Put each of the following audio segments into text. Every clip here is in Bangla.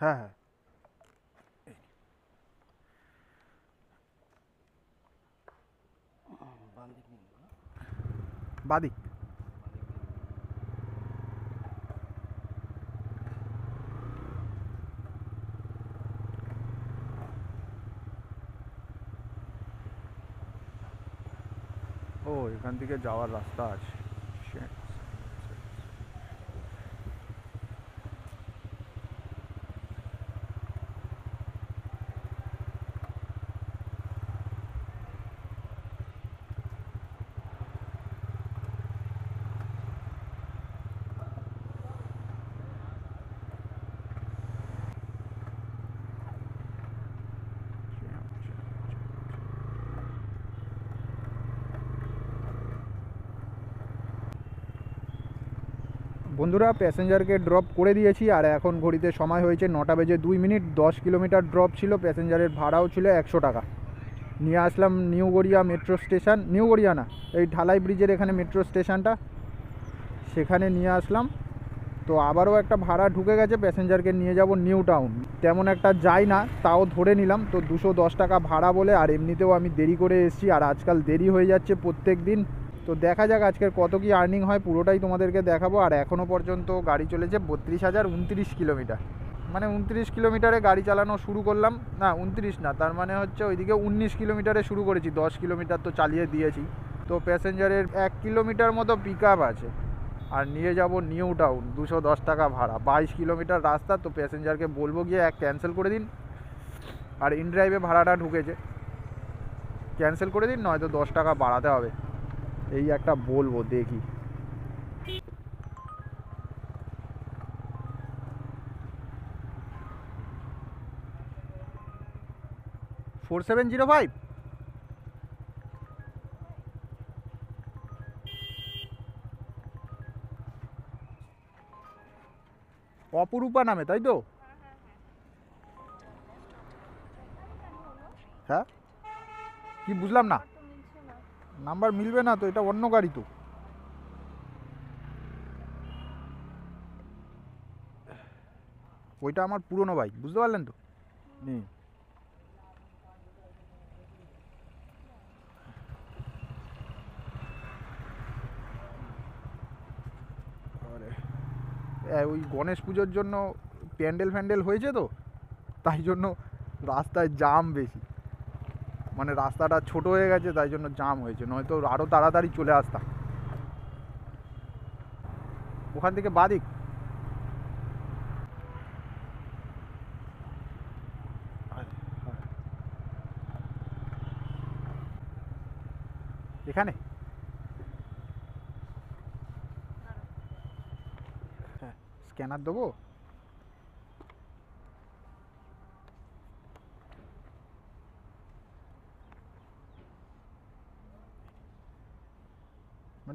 হ্যাঁ হ্যাঁ। বাদিক। ও এখান থেকে যাওয়ার রাস্তা আছে। বন্ধুরা, প্যাসেঞ্জারকে ড্রপ করে দিয়েছি আর এখন ঘড়িতে সময় হয়েছে নটা বেজে দুই মিনিট। দশ কিলোমিটার ড্রপ ছিল, প্যাসেঞ্জারের ভাড়াও ছিল একশো টাকা। নিয়ে আসলাম New Garia metro station. New Garia না, এই ঢালাই ব্রিজের এখানে মেট্রো স্টেশনটা। সেখানে নিয়ে আসলাম। তো আবারও একটা ভাড়া ঢুকে গেছে, প্যাসেঞ্জারকে নিয়ে যাব নিউ টাউন। তেমন একটা যাই না, তাও ধরে নিলাম। তো দুশো দশ টাকা ভাড়া বলে, আর এমনিতেও আমি দেরি করে এসেছি, আর আজকাল দেরি হয়ে যাচ্ছে প্রত্যেক দিন। তো দেখা যাক আজকের কত কি আর্নিং হয়, পুরোটাই তোমাদেরকে দেখাবো। আর এখনও পর্যন্ত গাড়ি চলেছে বত্রিশ হাজার উনত্রিশ কিলোমিটার। মানে উনত্রিশ কিলোমিটারে গাড়ি চালানো শুরু করলাম। না, উনত্রিশ না, তার মানে হচ্ছে ওইদিকে উনিশ কিলোমিটারে শুরু করেছি। দশ কিলোমিটার তো চালিয়ে দিয়েছি। তো প্যাসেঞ্জারের এক কিলোমিটার মতো পিক আছে। আর নিয়ে যাব নিউ টাউন, দুশো দশ টাকা ভাড়া। বাইশ কিলোমিটার রাস্তা, তো প্যাসেঞ্জারকে বলব গিয়ে এক ক্যান্সেল করে দিন। আর ইন ড্রাইভে ভাড়াটা ঢুকেছে। ক্যান্সেল করে দিন, নয়তো দশ টাকা বাড়াতে হবে। এই একটা বলব, দেখি। ফোর সেভেন জিরো ফাইভ অপরূপা নামে, তাই তো? হ্যাঁ? কি বুঝলাম না? নাম্বার মিলবে না তো এটা অন্য গাড়ি তো। ওইটা আমার পুরনো বাইক বুঝতে পারলেন তো? নেই আরে, ওই গণেশ পুজোর জন্য প্যান্ডেল ফ্যান্ডেল হয়েছে তো? তাই জন্য রাস্তায় জাম বেশি। মানে রাস্তাটা ছোট হয়ে গেছে, তাই জন্য জাম হয়েছে। নয়তো আরও তাড়াতাড়ি চলে আসতাম। ওখান থেকে বাদিক। এখানে? হ্যাঁ স্ক্যানার দেবো?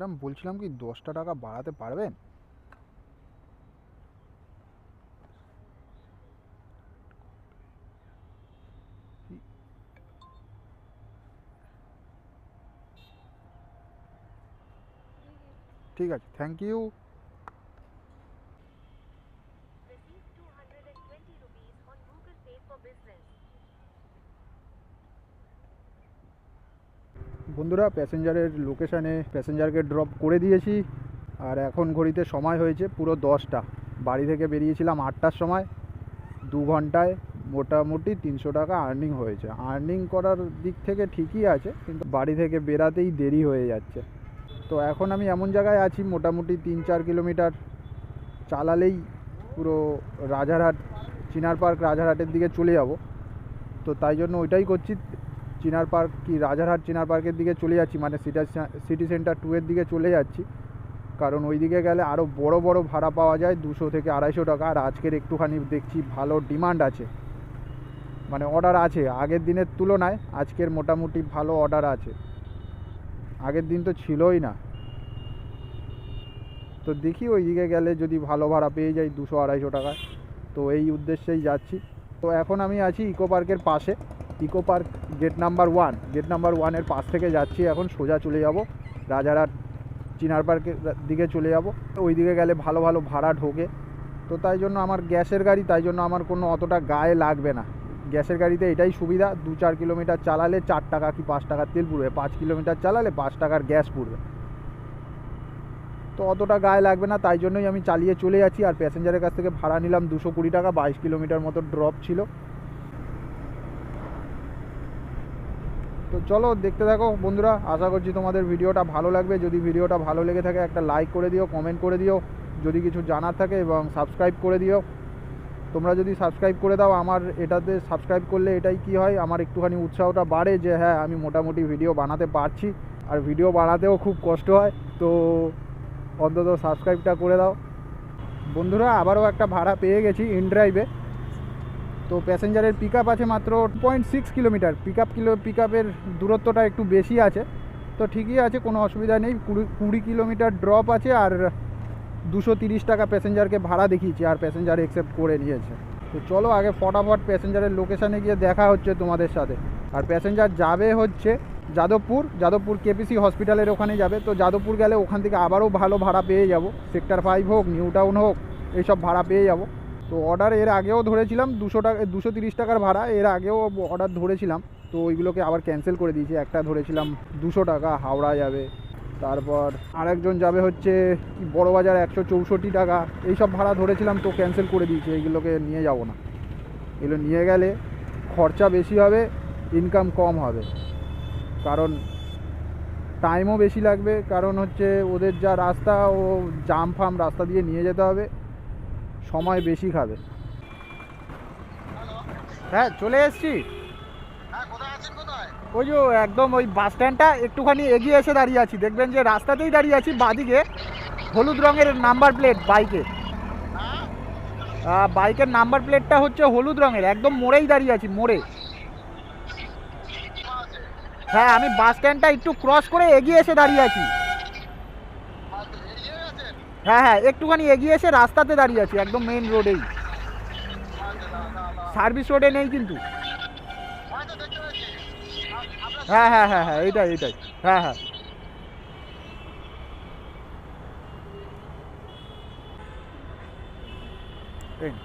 ম্যাডাম বলছিলাম কি দশটা টাকা বাড়াতে পারবেন ঠিক আছে thank you Receive 220 rupees on Google Pay for business. বন্ধুরা, প্যাসেঞ্জারের লোকেশানে প্যাসেঞ্জারকে ড্রপ করে দিয়েছি। আর এখন ঘড়িতে সময় হয়েছে পুরো দশটা। বাড়ি থেকে বেরিয়েছিলাম আটটার সময়। দু ঘন্টায় মোটামুটি তিনশো টাকা আর্নিং হয়েছে। আর্নিং করার দিক থেকে ঠিকই আছে, কিন্তু বাড়ি থেকে বেরাতেই দেরি হয়ে যাচ্ছে। তো এখন আমি এমন জায়গায় আছি, মোটামুটি তিন চার কিলোমিটার চালালেই পুরো রাজারহাট, চিনার পার্ক রাজারহাটের দিকে চলে যাব। তো তাই জন্য ওইটাই করছি। চিনার পার্ক কি রাজারহাট চিনার পার্কের দিকে চলে যাচ্ছি মানে সিটা সিটি সেন্টার টু এর দিকে চলে যাচ্ছি। কারণ ওই দিকে গেলে আরও বড় বড় ভাড়া পাওয়া যায়, দুশো থেকে আড়াইশো টাকা। আর আজকের একটুখানি দেখছি ভালো ডিমান্ড আছে। মানে অর্ডার আছে, আগের দিনের তুলনায় আজকের মোটামুটি ভালো অর্ডার আছে। আগের দিন তো ছিলই না। তো দেখি ওই দিকে গেলে যদি ভালো ভাড়া পেয়ে যাই দুশো আড়াইশো টাকায়। তো এই উদ্দেশ্যেই যাচ্ছি। তো এখন আমি আছি ইকো পার্কের পাশে। Eco Park gate number one gate number ওয়ানের পাশ থেকে যাচ্ছি এখন, সোজা চলে যাব, রাজারহাট চিনার পার্কের দিকে চলে যাব। ওই দিকে গেলে ভালো ভালো ভাড়া ঢোকে। তো তাই জন্য আমার গ্যাসের গাড়ি, তাই জন্য আমার কোনো অতটা গায়ে লাগবে না। গ্যাসের গাড়িতে এটাই সুবিধা, দু চার কিলোমিটার চালালে চার টাকা কি পাঁচ টাকার তেল পুড়বে, পাঁচ কিলোমিটার চালালে পাঁচ টাকার গ্যাস পুড়বে। তো অতটা গায়ে লাগবে না, তাই জন্যই আমি চালিয়ে চলে যাচ্ছি। আর প্যাসেঞ্জারের কাছ থেকে ভাড়া নিলাম দুশো কুড়ি টাকা, বাইশ কিলোমিটার মতো ড্রপ ছিল। তো চলো দেখতে থাকো। বন্ধুরা, আশা করছি তোমাদের ভিডিওটা ভালো লাগবে। যদি ভিডিওটা ভালো লেগে থাকে, একটা লাইক করে দিও কমেন্ট করে দিও। যদি কিছু জানার থাকে এবং সাবস্ক্রাইব করে দিও। তোমরা যদি সাবস্ক্রাইব করে দাও, আমার এটাতে সাবস্ক্রাইব করলে এটাই কি হয়? আমার একটুখানি উৎসাহটা বাড়ে যে হ্যাঁ আমি মোটামুটি ভিডিও বানাতে পারছি। আর ভিডিও বানাতেও খুব কষ্ট হয়। তো অন্তত সাবস্ক্রাইবটা করে দাও। বন্ধুরা, আবারও একটা ভাড়া পেয়ে গেছি ইনড্রাইভে তো প্যাসেঞ্জারের পিক আছে মাত্র point six kilometre pick up kilo pick আপের দূরত্বটা একটু বেশি আছে। তো ঠিকই আছে, কোনো অসুবিধা নেই। কুড়ি কুড়ি কিলোমিটার ড্রপ আছে আর দুশো তিরিশ টাকা প্যাসেঞ্জারকে ভাড়া দেখিয়েছি আর প্যাসেঞ্জার অ্যাকসেপ্ট করে নিয়েছে। তো চলো আগে ফটাফট প্যাসেঞ্জারের লোকেশানে গিয়ে দেখা হচ্ছে তোমাদের সাথে। আর প্যাসেঞ্জার যাবে হচ্ছে যাদবপুর। যাদবপুর কেপিসি হসপিটালের ওখানে যাবে। তো যাদবপুর গেলে ওখান থেকে আবারও ভালো ভাড়া পেয়ে যাব। সেক্টর ফাইভ হোক নিউ টাউন হোক, এইসব ভাড়া পেয়ে যাব। তো অর্ডার এর আগেও ধরেছিলাম দুশো টাকা, দুশো তিরিশ টাকার ভাড়া, এর আগেও অর্ডার ধরেছিলাম। তো ওইগুলোকে আবার ক্যান্সেল করে দিয়েছি। একটা ধরেছিলাম দুশো টাকা, হাওড়া যাবে। তারপর আরেকজন যাবে হচ্ছে কি বড়বাজার একশো চৌষট্টি টাকা। এইসব ভাড়া ধরেছিলাম তো ক্যান্সেল করে দিয়েছি। এইগুলোকে নিয়ে যাব না। এগুলো নিয়ে গেলে খরচা বেশি হবে ইনকাম কম হবে। কারণ টাইমও বেশি লাগবে। কারণ হচ্ছে ওদের যা রাস্তা, ও জাম ফাম রাস্তা দিয়ে নিয়ে যেতে হবে। সময় বেশি খাবে। হ্যাঁ চলে এসছি। হ্যাঁ ওই যে একদম ওই বাস স্ট্যান্ডটা একটুখানি এগিয়ে এসে দাঁড়িয়ে আছি। দেখবেন যে রাস্তাতেই দাঁড়িয়ে আছি বাদিকে হলুদ রঙের নাম্বার প্লেট বাইকে। বাইকের নাম্বার প্লেটটা হচ্ছে হলুদ রঙের একদম মোড়েই দাঁড়িয়ে আছি মোড়ে। হ্যাঁ আমি বাস স্ট্যান্ডটা একটু ক্রস করে এগিয়ে এসে দাঁড়িয়ে আছি। হ্যাঁ হ্যাঁ একটুখানি এগিয়ে এসে রাস্তাতে দাঁড়িয়ে আছি, একদম মেইন রোডেই। সার্ভিস রোডে নেই কিন্তু। হ্যাঁ হ্যাঁ হ্যাঁ হ্যাঁ এইটাই এইটাই হ্যাঁ হ্যাঁ। এই নে।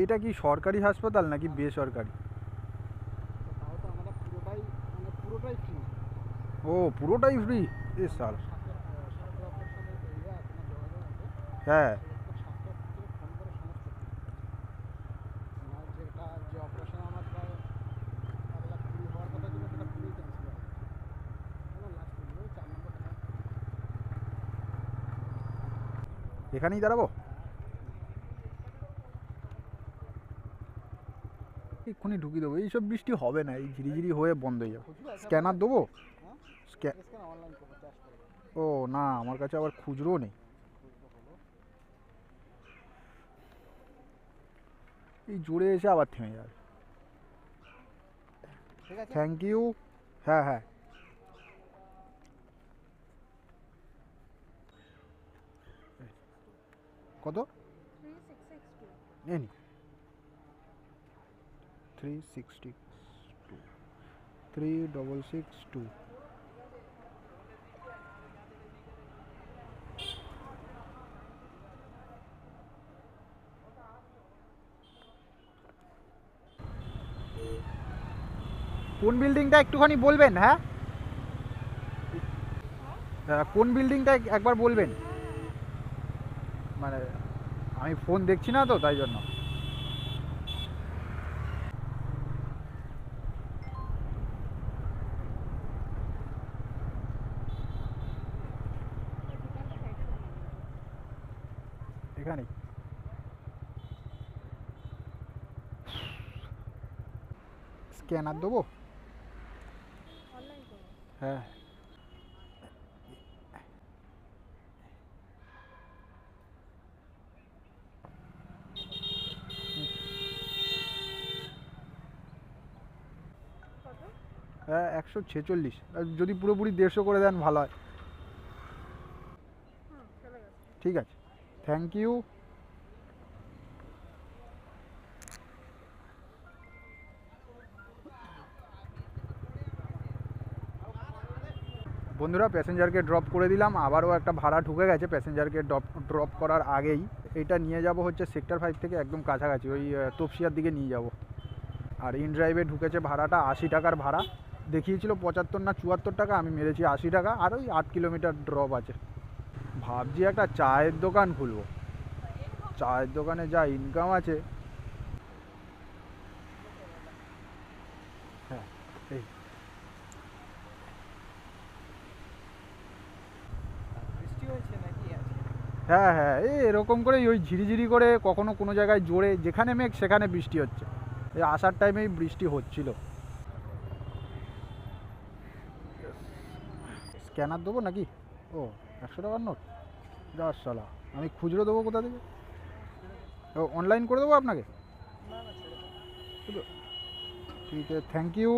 এটা কি সরকারি হাসপাতাল নাকি বেসরকারি? মানে ও পুরোটাই ফ্রি এ সাল। স্বাস্থ্য স্বাস্থ্য দপ্তরের সঙ্গে ইয়ে আপনার যোগাযোগ আছে হ্যাঁ স্বাস্থ্য দপ্তরে ফোন করে সমস্ত free। আমার যেটা যে অপারেশন আমার প্রায় এক লাখ কুড়ি হওয়ার কথা ছিল সেটা পুরোই ক্যান্সেল হবে কোনো লাস্ট পর্যন্ত চার নম্বর টাকা এখানেই দাঁড়াবো এক্ষুনি ঢুকিয়ে দেবো। এইসব বৃষ্টি হবে না এই ঝিরিঝিরি হয়ে বন্ধ হয়ে যাবে। স্ক্যানার দেবো? ও না আমার কাছে আবার খুচরো নেই। এই জোরে এসে আবার থেমে যাবে। থ্যাংক ইউ হ্যাঁ হ্যাঁ। কত? Any three two three double six two কোন বিল্ডিংটা একটুখানি বলবেন হ্যাঁ? হ্যাঁ, কোন বিল্ডিংটা একবার বলবেন। মানে আমি ফোন দেখছি না তো তাই জন্য। স্ক্যানার দেবো? হ্যাঁ। হ্যাঁ একশো ছেচল্লিশ। যদি পুরোপুরি দেড়শো করে দেন, ভালো হয়। ঠিক আছে। থ্যাংক ইউ বন্ধুরা, প্যাসেঞ্জারকে ড্রপ করে দিলাম। আবারও একটা ভাড়া ঢুকে গেছে প্যাসেঞ্জারকে ড্রপ ড্রপ করার আগেই। এটা নিয়ে যাব হচ্ছে সেক্টর ফাইভ থেকে একদম কাছাকাছি, ওই তপসিয়ার দিকে নিয়ে যাব। আর ইন ড্রাইভে ঢুকেছে ভাড়াটা আশি টাকার ভাড়া। দেখিয়েছিল পঁচাত্তর না চুয়াত্তর টাকা, আমি মেরেছি আশি টাকা, আর ওই আট কিলোমিটার ড্রপ আছে। ভাবছি একটা চায়ের দোকান খুলবো। চায়ের দোকানে যা ইনকাম আছে হ্যাঁ এই বৃষ্টি হয়েছে নাকি আছে হ্যাঁ হ্যাঁ এই এরকম করেই ওই ঝিরিঝিরি করে কখনো কোনো জায়গায় জোরে যেখানে মেঘ সেখানে বৃষ্টি হচ্ছে। এই আসার টাইমেই বৃষ্টি হচ্ছিল। স্ক্যানার দেবো নাকি? ও, একশো টাকার নোট? দশ সালা আমি খুচরো দেবো কোথা থেকে? ও অনলাইন করে দেবো আপনাকে? ঠিক আছে থ্যাংক ইউ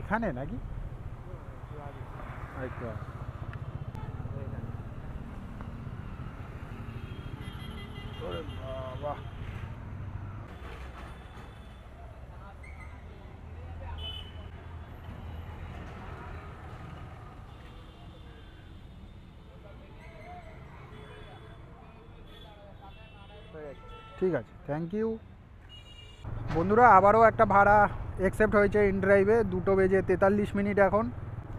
এখানে নাকি? আচ্ছা ওরে বাবা। ঠিক আছে থ্যাংক ইউ বন্ধুরা আবারও একটা ভাড়া অ্যাকসেপ্ট হয়েছে ইন ড্রাইভে দুটো বেজে তেতাল্লিশ মিনিট এখন।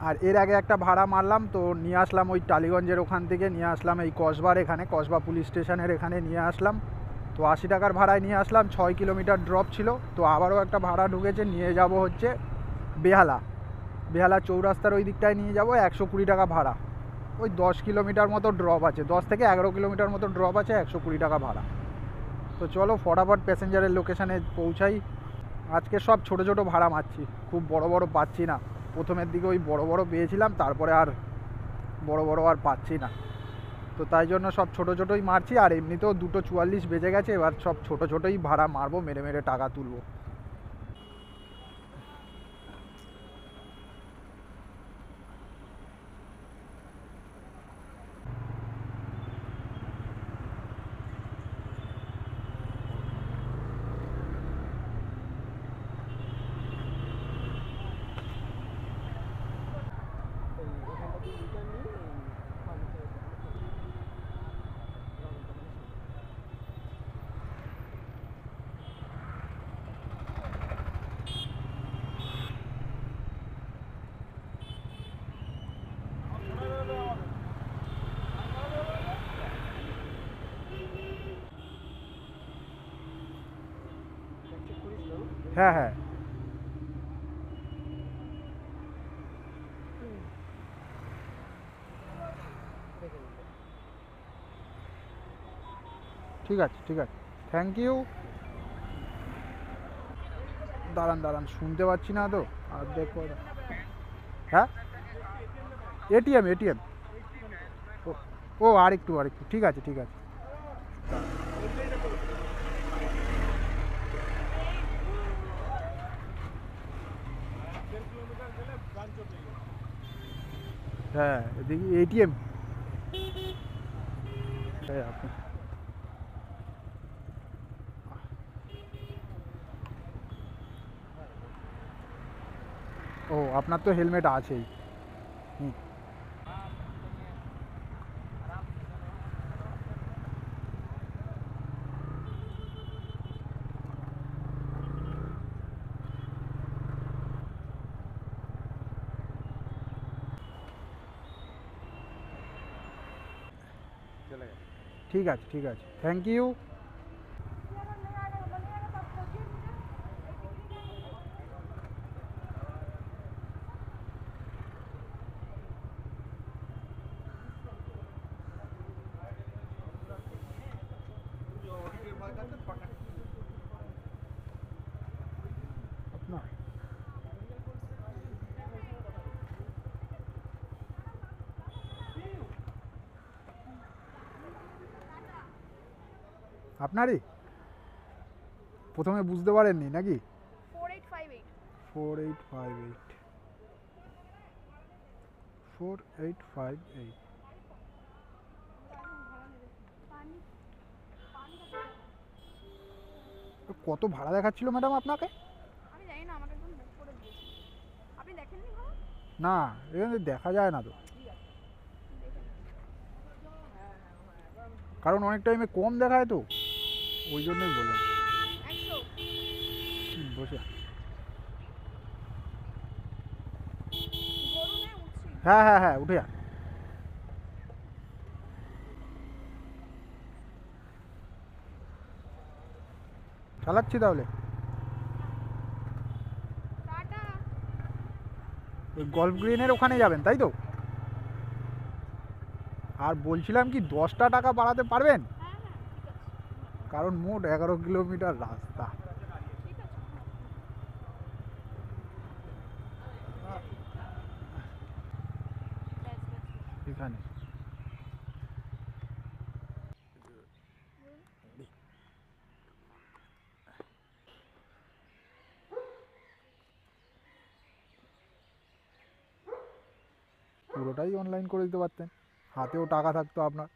আর এর আগে একটা ভাড়া মারলাম, তো নিয়ে আসলাম ওই টালিগঞ্জের ওখান থেকে, নিয়ে আসলাম এই কসবার এখানে, কসবা পুলিশ স্টেশনের এখানে নিয়ে আসলাম। তো আশি টাকার ভাড়ায় নিয়ে আসলাম, ছয় কিলোমিটার ড্রপ ছিল, তো আবারও একটা ভাড়া ঢুকেছে, নিয়ে যাব হচ্ছে বেহালা। বেহালা চৌরাস্তার ওই দিকটায় নিয়ে যাব, একশো কুড়ি টাকা ভাড়া। ওই দশ কিলোমিটার মতো ড্রপ আছে, দশ থেকে এগারো কিলোমিটার মতো ড্রপ আছে, একশো কুড়ি টাকা ভাড়া। তো চলো ফটাফট প্যাসেঞ্জারের লোকেশানে পৌঁছাই। আজকে সব ছোট ছোট ভাড়া মারছি, খুব বড় বড় পাচ্ছি না। প্রথমের দিকে ওই বড় বড় পেয়েছিলাম, তারপরে আর বড় বড় আর পাচ্ছি না। তো তাই জন্য সব ছোট ছোটোই মারছি, আর এমনিতেও দুটো চুয়াল্লিশ বেজে গেছে, এবার সব ছোট ছোটোই ভাড়া মারবো, মেরে মেরে টাকা তুলবো এখানটা দিয়ে রিটার্ন নিয়ে ফার্মেসি চেক করিস তো হ্যাঁ হ্যাঁ। ঠিক আছে ঠিক আছে। থ্যাংক ইউ দাঁড়ান দাঁড়ান, শুনতে পাচ্ছি না তো। আর দেখো হ্যাঁ? এটিএম এটিএম ও, আরেকটু আরেকটু। ঠিক আছে ঠিক আছে। হ্যাঁ দেখি এটিএম আপনি ও আপনার তো হেলমেট আছেই হুম চলে গেছে ঠিক আছে ঠিক আছে। থ্যাংক ইউ আপনার আপনারই? প্রথমে বুঝতে পারেননি নাকি. Four eight five eight four eight five eight কত ভাড়া দেখাচ্ছিল ম্যাডাম আপনাকে? না এখানে দেখা যায় না তো। কারণ অনেক টাইমে কম দেখায় তো। ওই জন্যই বললাম। বসে। হ্যাঁ হ্যাঁ হ্যাঁ উঠে যান চালাচ্ছি তাহলে। ওই গল্ফ গ্রিনের ওখানে যাবেন, তাই তো? আর বলছিলাম কি দশটা টাকা বাড়াতে পারবেন? কারণ মোট এগারো কিলোমিটার রাস্তা। এখানে। পুরোটাই অনলাইন করে দিতে পারতেন। হাতেও টাকা থাকতো আপনার।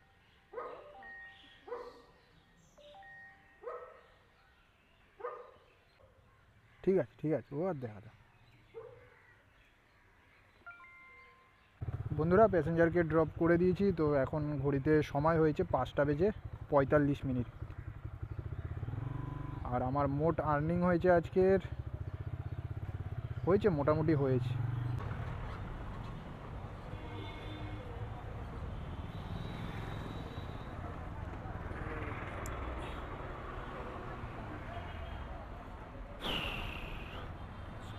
ঠিক আছে ঠিক আছে, ও আর দেখা যাক। বন্ধুরা, প্যাসেঞ্জারকে ড্রপ করে দিয়েছি, তো এখন ঘড়িতে সময় হয়েছে পাঁচটা বেজে পঁয়তাল্লিশ মিনিট। আর আমার মোট আর্নিং হয়েছে আজকের, হয়েছে, মোটামুটি হয়েছে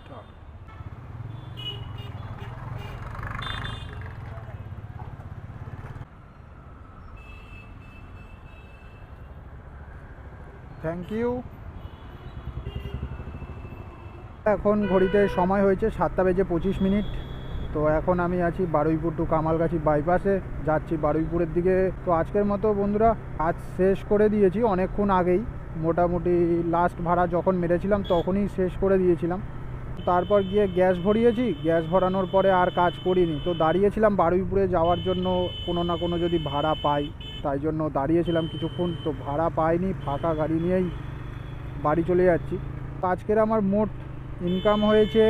Stop. Thank you. এখন ঘড়িতে সময় হয়েছে সাতটা বেজে পঁচিশ মিনিট। তো এখন আমি আছি বারুইপুর টু কামালগাছি বাইপাসে। যাচ্ছি বারুইপুরের দিকে। তো আজকের মতো বন্ধুরা, আজ শেষ করে দিয়েছি অনেকক্ষণ আগেই। মোটামুটি লাস্ট ভাড়া যখন মেরেছিলাম তখনই শেষ করে দিয়েছিলাম। তারপর গিয়ে গ্যাস ভরিয়েছি। গ্যাস ভরানোর পরে আর কাজ করিনি। তো দাঁড়িয়েছিলাম বারুইপুরে যাওয়ার জন্য কোনো না কোনো যদি ভাড়া পাই। তাই জন্য দাঁড়িয়েছিলাম কিছুক্ষণ, তো ভাড়া পাইনি, ফাঁকা গাড়ি নিয়েই বাড়ি চলে যাচ্ছি। তো আজকের আমার মোট ইনকাম হয়েছে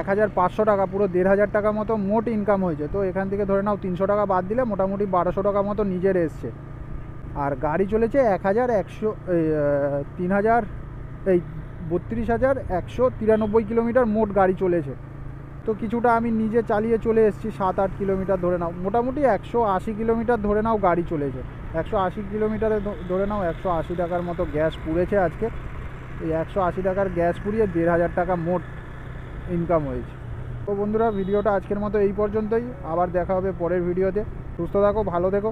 এক হাজার পাঁচশো টাকা, পুরো দেড় হাজার টাকা মতো মোট ইনকাম হয়েছে। তো এখান থেকে ধরে নাও তিনশো টাকা বাদ দিলে মোটামুটি বারোশো টাকা মতো নিজের এসছে। আর গাড়ি চলেছে এক হাজার একশো তিন হাজার এই বত্রিশ হাজার একশো তিরানব্বই কিলোমিটার মোট গাড়ি চলেছে। তো কিছুটা আমি নিজে চালিয়ে চলে এসেছি সাত আট কিলোমিটার ধরে নাও। মোটামুটি একশো আশি কিলোমিটার ধরে নাও গাড়ি চলেছে। একশো আশি কিলোমিটারে ধরে নাও একশো আশি টাকার মতো গ্যাস পুড়েছে আজকে। এই একশো আশি টাকার গ্যাস পুড়িয়ে দেড় হাজার টাকা মোট ইনকাম হয়েছে। তো বন্ধুরা, ভিডিওটা আজকের মতো এই পর্যন্তই। আবার দেখা হবে পরের ভিডিওতে। সুস্থ থাকো, ভালো থেকো।